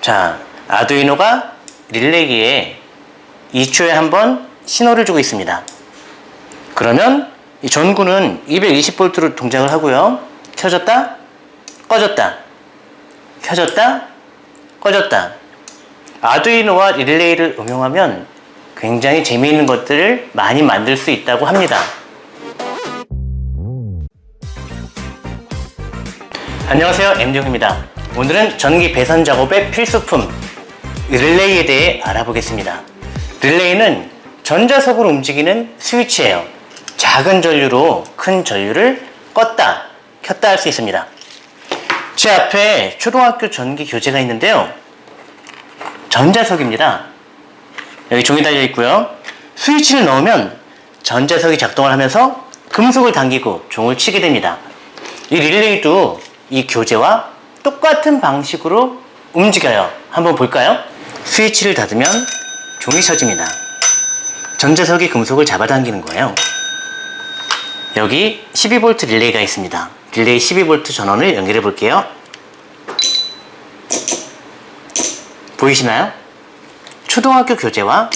자, 아두이노가 릴레이에 2초에 한 번 신호를 주고 있습니다. 그러면 이 전구는 220V로 동작을 하고요. 켜졌다, 꺼졌다, 켜졌다, 꺼졌다. 아두이노와 릴레이를 응용하면 굉장히 재미있는 것들을 많이 만들 수 있다고 합니다. 안녕하세요. MD용입니다. 오늘은 전기 배선 작업의 필수품 릴레이에 대해 알아보겠습니다. 릴레이는 전자석으로 움직이는 스위치예요. 작은 전류로 큰 전류를 껐다, 켰다 할 수 있습니다. 제 앞에 초등학교 전기 교재가 있는데요. 전자석입니다. 여기 종이 달려 있고요. 스위치를 넣으면 전자석이 작동을 하면서 금속을 당기고 종을 치게 됩니다. 이 릴레이도 이 교재와 똑같은 방식으로 움직여요. 한번 볼까요? 스위치를 닫으면 종이 쳐집니다. 전자석이 금속을 잡아당기는 거예요. 여기 12V 릴레이가 있습니다. 릴레이 12V 전원을 연결해 볼게요. 보이시나요? 초등학교 교재와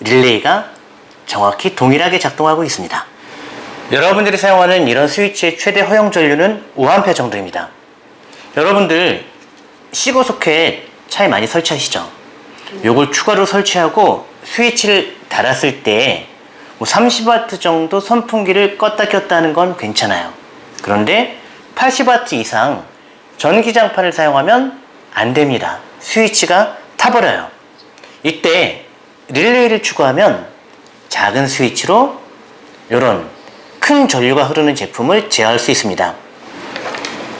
릴레이가 정확히 동일하게 작동하고 있습니다. 여러분들이 사용하는 이런 스위치의 최대 허용 전류는 5A 정도입니다. 여러분들 시고 소켓 차에 많이 설치하시죠? 요걸 추가로 설치하고 스위치를 달았을 때 30W 정도 선풍기를 껐다 켰다 하는 건 괜찮아요. 그런데 80W 이상 전기장판을 사용하면 안 됩니다. 스위치가 타버려요. 이때 릴레이를 추가하면 작은 스위치로 이런 큰 전류가 흐르는 제품을 제어할 수 있습니다.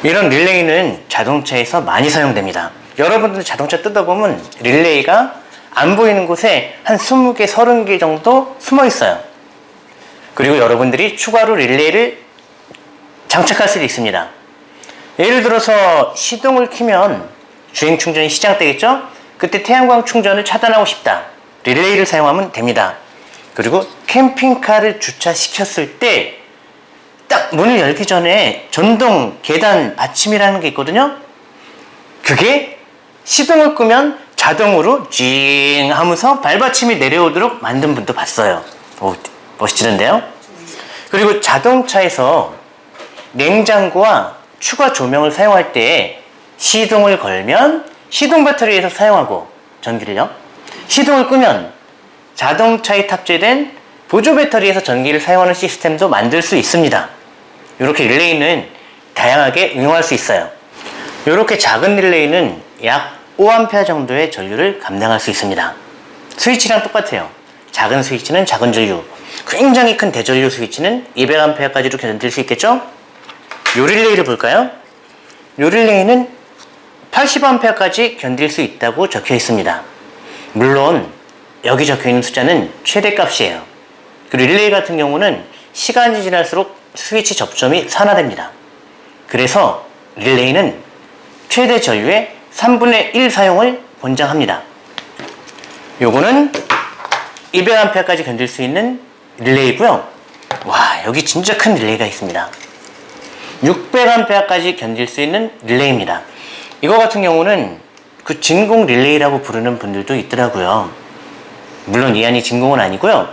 이런 릴레이는 자동차에서 많이 사용됩니다. 여러분들 자동차 뜯어보면 릴레이가 안 보이는 곳에 한 20개, 30개 정도 숨어 있어요. 그리고 여러분들이 추가로 릴레이를 장착할 수도 있습니다. 예를 들어서 시동을 키면 주행 충전이 시작되겠죠? 그때 태양광 충전을 차단하고 싶다. 릴레이를 사용하면 됩니다. 그리고 캠핑카를 주차시켰을 때 딱 문을 열기 전에 전동 계단 받침이라는 게 있거든요. 그게 시동을 끄면 자동으로 징 하면서 발받침이 내려오도록 만든 분도 봤어요. 오, 멋지는데요? 그리고 자동차에서 냉장고와 추가 조명을 사용할 때 시동을 걸면 시동 배터리에서 사용하고 전기를요. 시동을 끄면 자동차에 탑재된 보조 배터리에서 전기를 사용하는 시스템도 만들 수 있습니다. 이렇게 릴레이는 다양하게 응용할 수 있어요. 이렇게 작은 릴레이는 약 5A 정도의 전류를 감당할 수 있습니다. 스위치랑 똑같아요. 작은 스위치는 작은 전류, 굉장히 큰 대전류 스위치는 200A까지도 견딜 수 있겠죠? 요 릴레이를 볼까요? 요 릴레이는 80A까지 견딜 수 있다고 적혀 있습니다. 물론 여기 적혀 있는 숫자는 최대값이에요. 그 릴레이 같은 경우는 시간이 지날수록 스위치 접점이 산화됩니다. 그래서 릴레이는 최대 전류의 3분의 1 사용을 권장합니다. 요거는 200A까지 견딜 수 있는 릴레이고요. 와, 여기 진짜 큰 릴레이가 있습니다. 600A까지 견딜 수 있는 릴레이입니다. 이거 같은 경우는 그 진공 릴레이라고 부르는 분들도 있더라고요. 물론 이 안이 진공은 아니고요.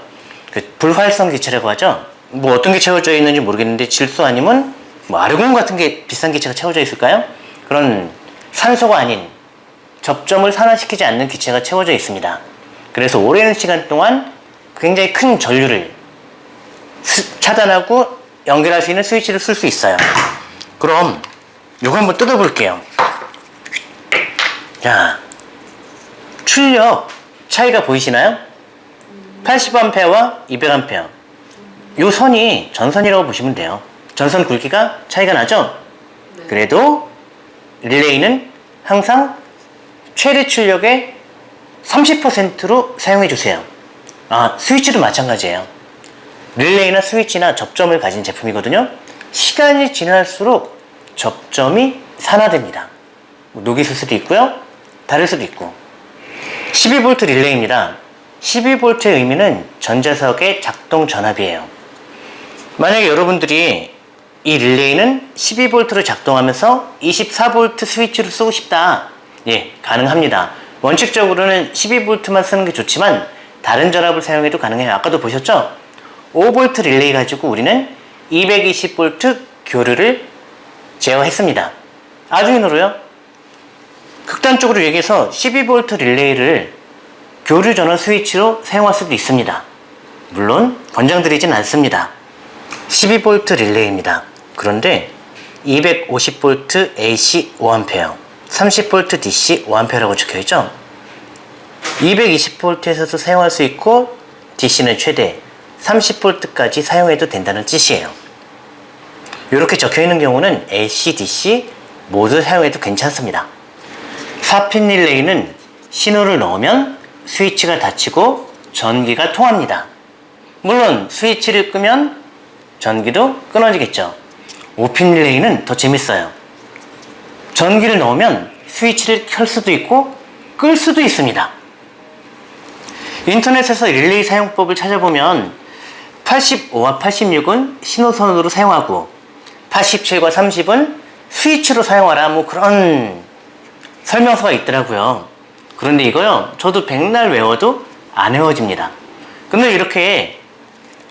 그 불활성 기체라고 하죠. 뭐 어떤 게 채워져 있는지 모르겠는데 질소 아니면 뭐 아르곤 같은 게 비싼 기체가 채워져 있을까요? 그런 산소가 아닌 접점을 산화시키지 않는 기체가 채워져 있습니다. 그래서 오랜 시간 동안 굉장히 큰 전류를 스- 차단하고 연결할 수 있는 스위치를 쓸 수 있어요. 그럼 이거 한번 뜯어볼게요. 자, 출력 차이가 보이시나요? 80A와 200A. 요 선이 전선이라고 보시면 돼요. 전선 굵기가 차이가 나죠? 그래도 릴레이는 항상 최대 출력의 30%로 사용해 주세요. 아, 스위치도 마찬가지예요. 릴레이나 스위치나 접점을 가진 제품이거든요. 시간이 지날수록 접점이 산화됩니다. 뭐 녹이 슬 수도 있고요. 다를 수도 있고. 12V 릴레이입니다. 12V의 의미는 전자석의 작동 전압이에요. 만약에 여러분들이 이 릴레이는 12V로 작동하면서 24V 스위치를 쓰고 싶다. 예, 가능합니다. 원칙적으로는 12V만 쓰는 게 좋지만 다른 전압을 사용해도 가능해요. 아까도 보셨죠? 5V 릴레이 가지고 우리는 220V 교류를 제어했습니다. 아주인으로요. 극단적으로 얘기해서 12V 릴레이를 교류 전원 스위치로 사용할 수도 있습니다. 물론 권장드리진 않습니다. 12V 릴레이입니다. 그런데 250V AC 5A, 30V DC 5A라고 적혀있죠? 220V에서도 사용할 수 있고 DC는 최대 30V까지 사용해도 된다는 뜻이에요. 이렇게 적혀있는 경우는 AC, DC 모두 사용해도 괜찮습니다. 4핀 릴레이는 신호를 넣으면 스위치가 닫히고 전기가 통합니다. 물론 스위치를 끄면 전기도 끊어지겠죠. 5핀 릴레이는 더 재밌어요. 전기를 넣으면 스위치를 켤 수도 있고 끌 수도 있습니다. 인터넷에서 릴레이 사용법을 찾아보면 85와 86은 신호선으로 사용하고 87과 30은 스위치로 사용하라 뭐 그런 설명서가 있더라고요. 그런데 이거요, 저도 백날 외워도 안 외워집니다. 근데 이렇게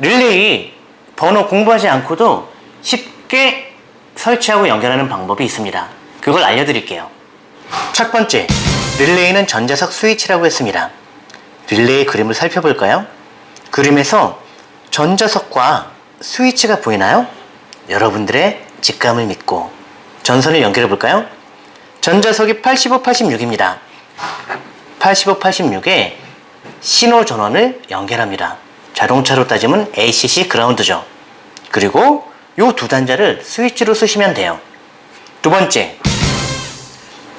릴레이 번호 공부하지 않고도 쉽게 설치하고 연결하는 방법이 있습니다. 그걸 알려드릴게요. 첫 번째, 릴레이는 전자석 스위치라고 했습니다. 릴레이 그림을 살펴볼까요? 그림에서 전자석과 스위치가 보이나요? 여러분들의 직감을 믿고 전선을 연결해 볼까요? 전자석이 85, 86입니다. 85, 86에 신호 전원을 연결합니다. 자동차로 따지면 ACC 그라운드죠. 그리고 이두 단자를 스위치로 쓰시면 돼요. 두 번째,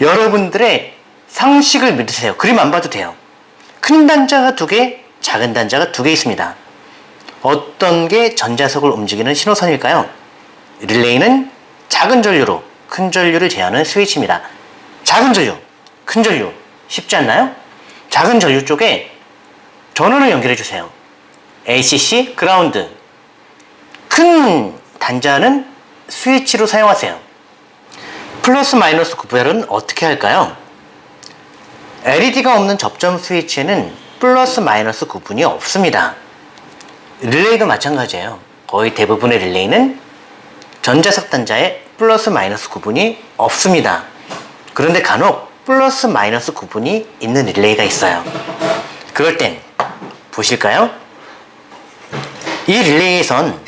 여러분들의 상식을 믿으세요. 그림 안 봐도 돼요. 큰 단자가 두 개, 작은 단자가 두 개 있습니다. 어떤 게 전자석을 움직이는 신호선일까요? 릴레이는 작은 전류로 큰 전류를 제어하는 스위치입니다. 작은 전류, 큰 전류 쉽지 않나요? 작은 전류 쪽에 전원을 연결해 주세요. ACC 그라운드. 큰 단자는 스위치로 사용하세요. 플러스 마이너스 구별은 어떻게 할까요? LED가 없는 접점 스위치에는 플러스 마이너스 구분이 없습니다. 릴레이도 마찬가지예요. 거의 대부분의 릴레이는 전자석 단자에 플러스 마이너스 구분이 없습니다. 그런데 간혹 플러스 마이너스 구분이 있는 릴레이가 있어요. 그럴 땐 보실까요? 이 릴레이에선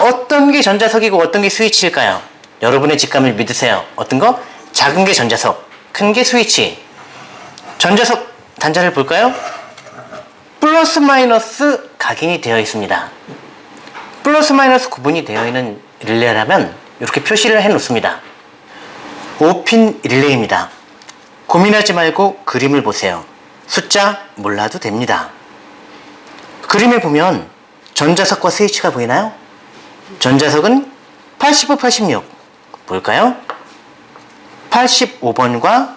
어떤 게 전자석이고 어떤 게 스위치일까요? 여러분의 직감을 믿으세요. 어떤 거? 작은 게 전자석, 큰 게 스위치. 전자석 단자를 볼까요? 플러스 마이너스 각인이 되어 있습니다. 플러스 마이너스 구분이 되어 있는 릴레이라면 이렇게 표시를 해 놓습니다. 5핀 릴레이입니다. 고민하지 말고 그림을 보세요. 숫자 몰라도 됩니다. 그림에 보면 전자석과 스위치가 보이나요? 전자석은 85, 86. 볼까요? 85번과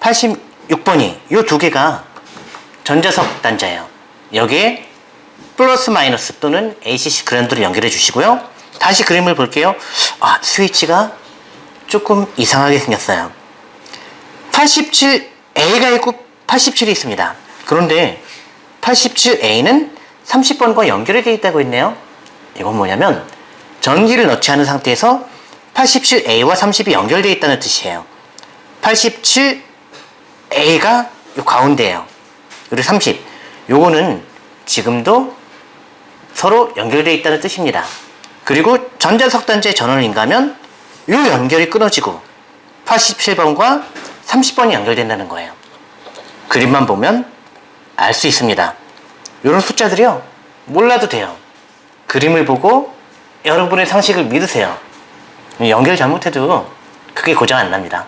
86번이 이 두 개가 전자석 단자예요. 여기에 플러스 마이너스 또는 ACC 그랜드를 연결해 주시고요. 다시 그림을 볼게요. 아, 스위치가 조금 이상하게 생겼어요. 87A가 있고 87이 있습니다. 그런데 87A는 30번과 연결이 되어 있다고 했네요. 이건 뭐냐면 전기를 넣지 않은 상태에서 87A와 30이 연결되어 있다는 뜻이에요. 87A가 이 가운데예요. 그리고 30. 요거는 지금도 서로 연결되어 있다는 뜻입니다. 그리고 전자석 단자의 전원을 인가 하면 이 연결이 끊어지고 87번과 30번이 연결된다는 거예요. 그림만 보면 알 수 있습니다. 이런 숫자들이요. 몰라도 돼요. 그림을 보고 여러분의 상식을 믿으세요. 연결 잘못해도 크게 고장 안 납니다.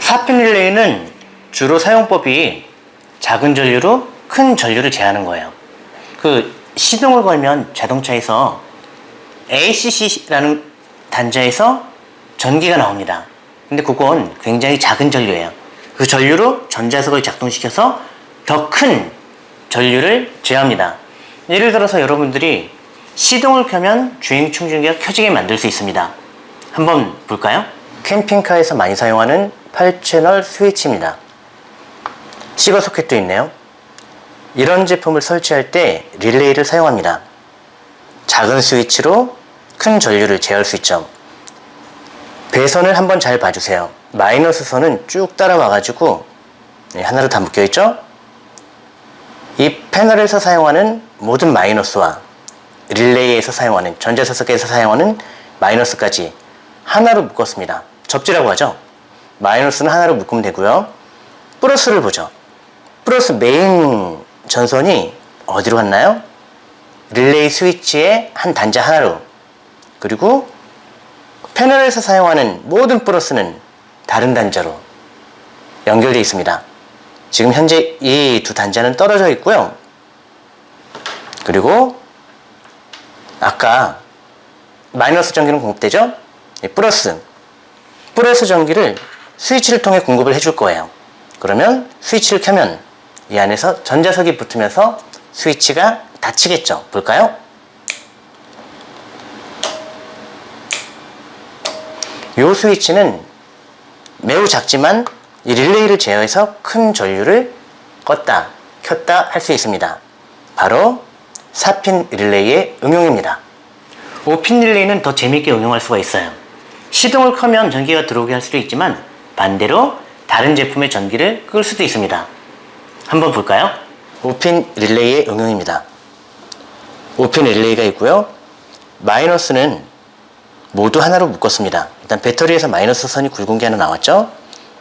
4핀 릴레이는 주로 사용법이 작은 전류로 큰 전류를 제하는 거예요. 그 시동을 걸면 자동차에서 ACC라는 단자에서 전기가 나옵니다. 근데 그건 굉장히 작은 전류예요. 그 전류로 전자석을 작동시켜서 더 큰 전류를 제어합니다. 예를 들어서 여러분들이 시동을 켜면 주행 충전기가 켜지게 만들 수 있습니다. 한번 볼까요? 캠핑카에서 많이 사용하는 8채널 스위치입니다. 시거 소켓도 있네요. 이런 제품을 설치할 때 릴레이를 사용합니다. 작은 스위치로 큰 전류를 제어할 수 있죠. 배선을 한번 잘 봐주세요. 마이너스 선은 쭉 따라와가지고 네, 하나로 다 묶여있죠? 이 패널에서 사용하는 모든 마이너스와 릴레이에서 사용하는 전자서석에서 사용하는 마이너스까지 하나로 묶었습니다. 접지라고 하죠. 마이너스는 하나로 묶으면 되고요. 플러스를 보죠. 플러스 메인 전선이 어디로 갔나요? 릴레이 스위치의 한 단자 하나로 그리고 패널에서 사용하는 모든 플러스는 다른 단자로 연결되어 있습니다. 지금 현재 이 두 단자는 떨어져 있고요. 그리고 아까 마이너스 전기는 공급되죠? 이 플러스 플러스 전기를 스위치를 통해 공급을 해줄 거예요. 그러면 스위치를 켜면 이 안에서 전자석이 붙으면서 스위치가 닫히겠죠. 볼까요? 이 스위치는 매우 작지만 이 릴레이를 제어해서 큰 전류를 껐다, 켰다 할 수 있습니다. 바로 4핀 릴레이의 응용입니다. 5핀 릴레이는 더 재밌게 응용할 수가 있어요. 시동을 켜면 전기가 들어오게 할 수도 있지만 반대로 다른 제품의 전기를 끌 수도 있습니다. 한번 볼까요? 5핀 릴레이의 응용입니다. 5핀 릴레이가 있고요. 마이너스는 모두 하나로 묶었습니다. 일단 배터리에서 마이너스 선이 굵은 게 하나 나왔죠?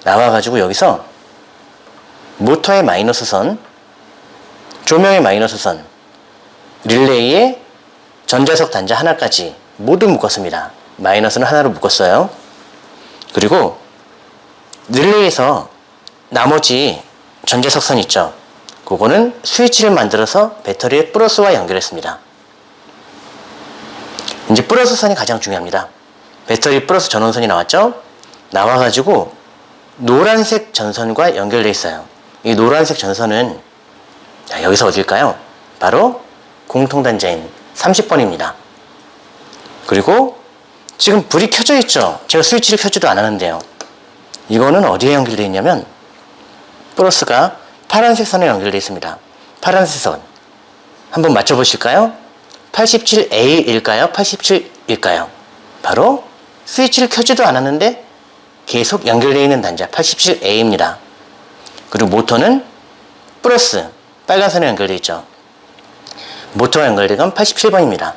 나와가지고 여기서 모터의 마이너스 선, 조명의 마이너스 선, 릴레이의 전자석 단자 하나까지 모두 묶었습니다. 마이너스는 하나로 묶었어요. 그리고 릴레이에서 나머지 전자석 선 있죠? 그거는 스위치를 만들어서 배터리의 플러스와 연결했습니다. 이제 플러스 선이 가장 중요합니다. 배터리 플러스 전원선이 나왔죠? 나와가지고 노란색 전선과 연결되어 있어요. 이 노란색 전선은 자, 여기서 어딜까요? 바로 공통단자인 30번입니다. 그리고 지금 불이 켜져 있죠? 제가 스위치를 켜지도 않았는데요. 이거는 어디에 연결되어 있냐면 플러스가 파란색 선에 연결되어 있습니다. 파란색 선. 한번 맞춰보실까요? 87A일까요? 87일까요? 바로 스위치를 켜지도 않았는데 계속 연결되어 있는 단자 87A입니다. 그리고 모터는 플러스 빨간 선에 연결되어 있죠. 모터가 연결된 건 87번입니다.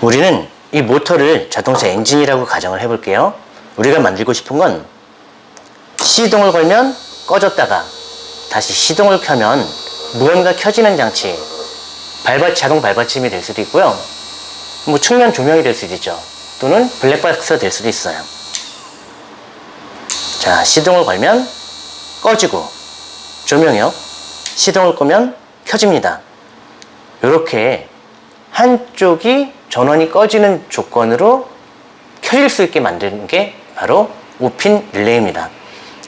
우리는 이 모터를 자동차 엔진이라고 가정을 해볼게요. 우리가 만들고 싶은 건 시동을 걸면 꺼졌다가 다시 시동을 켜면 무언가 켜지는 장치, 발받, 자동 발받침이 될 수도 있고요. 뭐 측면 조명이 될 수도 있죠. 또는 블랙박스가 될 수도 있어요. 자, 시동을 걸면 꺼지고, 조명이요. 시동을 끄면 켜집니다. 이렇게 한쪽이 전원이 꺼지는 조건으로 켜질 수 있게 만드는 게 바로 5핀 릴레이입니다.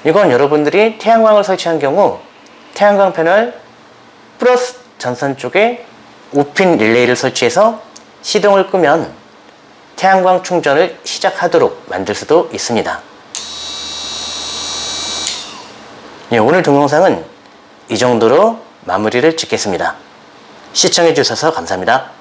이건 여러분들이 태양광을 설치한 경우 태양광 패널 플러스 전선 쪽에 5핀 릴레이를 설치해서 시동을 끄면 태양광 충전을 시작하도록 만들 수도 있습니다. 예, 오늘 동영상은 이 정도로 마무리를 짓겠습니다. 시청해 주셔서 감사합니다.